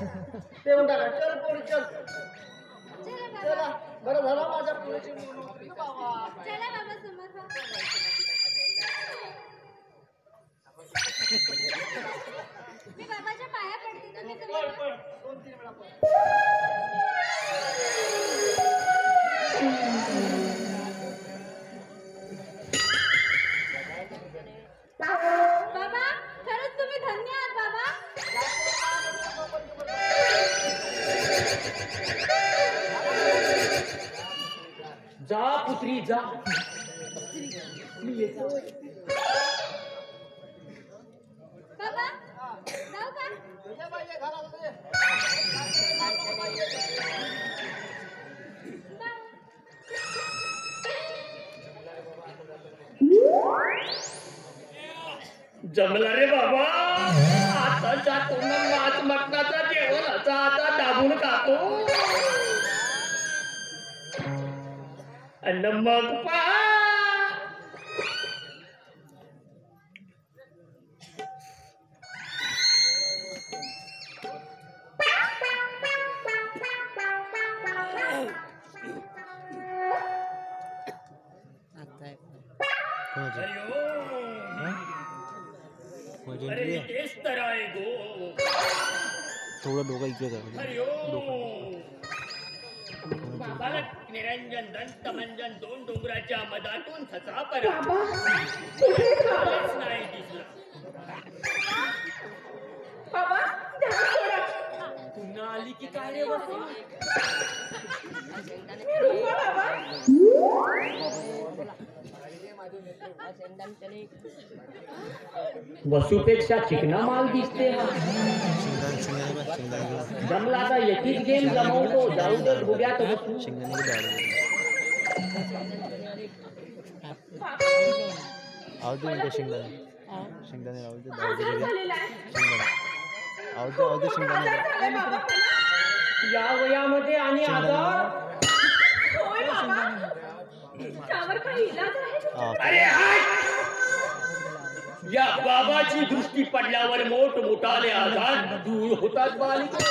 ते म्हणता का चल पोरी चल. बरं झालं माझ्या पुण्याची नोकरी बाबा चला बाबा समर्थ मी बाबाच्या पाया पडते तुम्ही दोन तीन वेळा जा। पुत्री जा बाबा जाऊ का? जमला रे बाबा आता जातो ना नाच मटणाचा जेवणाचा आता दाबून खातो. अन्न मग पा अरे तेच तर आहे गो थोडं डोकं कर हरिओम बालक निरंजन दंत मंजन दोन डोंगराच्या मधातून ससा परा. नाही दिसला. पुन्हा आली की काय रे बसू वसूपेक्षा चिकना माल दिसते हा. जमला आता एकच गेम जमवतो जाऊ दे उद्यात बसू शेंगदाणे घे डाळ आव दे म्हणते शेंगदाणे शेंगदाणे राहू दे डाळ दे शेंगदाणे आव दे आव दे शेंगदाणे या वयामध्ये आणि आजार हा अरे हाय! या बाबाची दृष्टी पडल्यावर मोठ मोठाले आजार दूर होतात बालिके।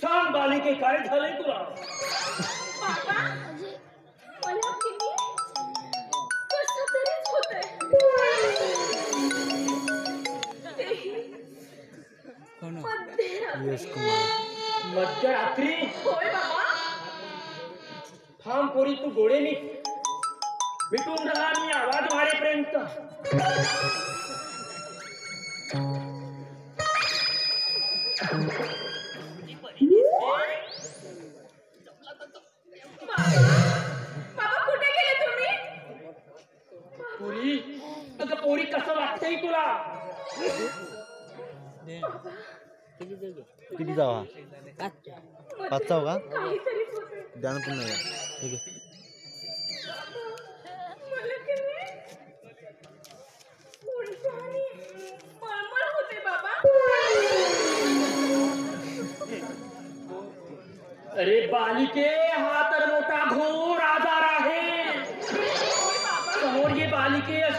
सांग बालिके काय झालंय तुला. यश कुमार। मध्यरात्री होय बाबा। थांब पोरी तू गोडे मी मिटून राहा मी आवाज़ वाढेपर्यंत कसं तुला किती जावा पाच जाव का पण नाही ठीक आहे नाही अरे बालिके हा तर मोठा घोर